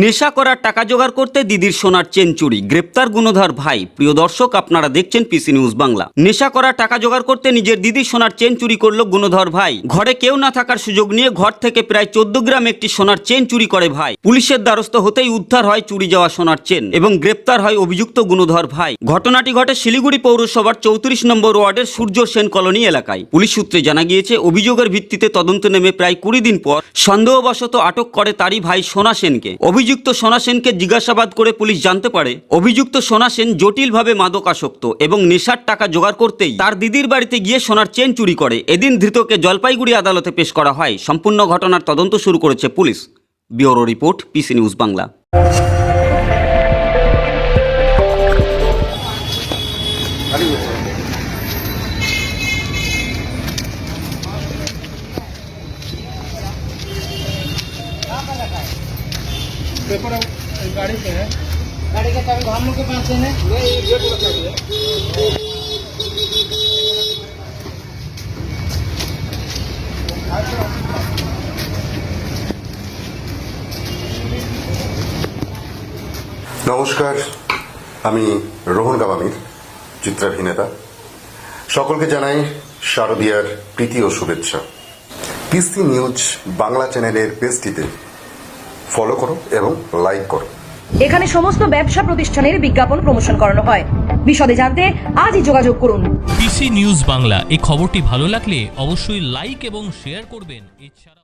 নেশা করার টাকা জোগাড় করতে দিদির সোনার চেন চুরি। গ্রেপ্তার গুণধর ভাই। প্রিয় দর্শক, আপনারা দেখছেন পিসি নিউজ বাংলা। নেশা করার টাকা জোগাড় করতে নিজের দিদির সোনার চেন চুরি করল গুণধর ভাই। ঘরে কেউ না থাকার সুযোগ নিয়ে ঘর থেকে প্রায় চোদ্দ গ্রাম একটি সোনার চেন চুরি করে ভাই। পুলিশের দ্বারস্থ হতেই উদ্ধার হয় চুরি যাওয়া সোনার চেন এবং গ্রেপ্তার হয় অভিযুক্ত গুণধর ভাই। ঘটনাটি ঘটে শিলিগুড়ি পৌরসভার চৌত্রিশ নম্বর ওয়ার্ডের সূর্য সেন কলোনি এলাকায়। পুলিশ সূত্রে জানা গিয়েছে, অভিযোগের ভিত্তিতে তদন্ত নেমে প্রায় কুড়ি দিন পর সন্দেহবশত আটক করে তারই ভাই সোনা সেনকে। অভিযুক্ত সোনা সেনকে জিজ্ঞাসাবাদ করে পুলিশ জানতে পারে, অভিযুক্ত সোনা সেন জটিলভাবে মাদকাসক্ত এবং নেশার টাকা জোগাড় করতেই তার দিদির বাড়িতে গিয়ে সোনার চেন চুরি করে। এদিন ধৃতকে জলপাইগুড়ি আদালতে পেশ করা হয়। সম্পূর্ণ ঘটনার তদন্ত শুরু করেছে police. Bureau report, PC news Bangla. Paper गाड़ी पे है गाड़ी का चाबी हम लोग के पास है ना नहीं ये बोला चाहिए নমস্কার আমি রোহন গামামির চিত্রাভিনেতা সকলকে জানাই শারদীয়ার প্রীতি ও শুভেচ্ছা পিসি নিউজ বাংলা চ্যানেলের পেজটিতে ফলো করো এবং লাইক করো। এখানে সমস্ত ব্যবসা প্রতিষ্ঠানের বিজ্ঞাপন প্রমোশন করানো হয়। বিশদে জানতে আজই যোগাযোগ করুন। বিসি নিউজ বাংলা এই খবরটি ভালো লাগলে অবশ্যই লাইক এবং শেয়ার করবেন। এছাড়া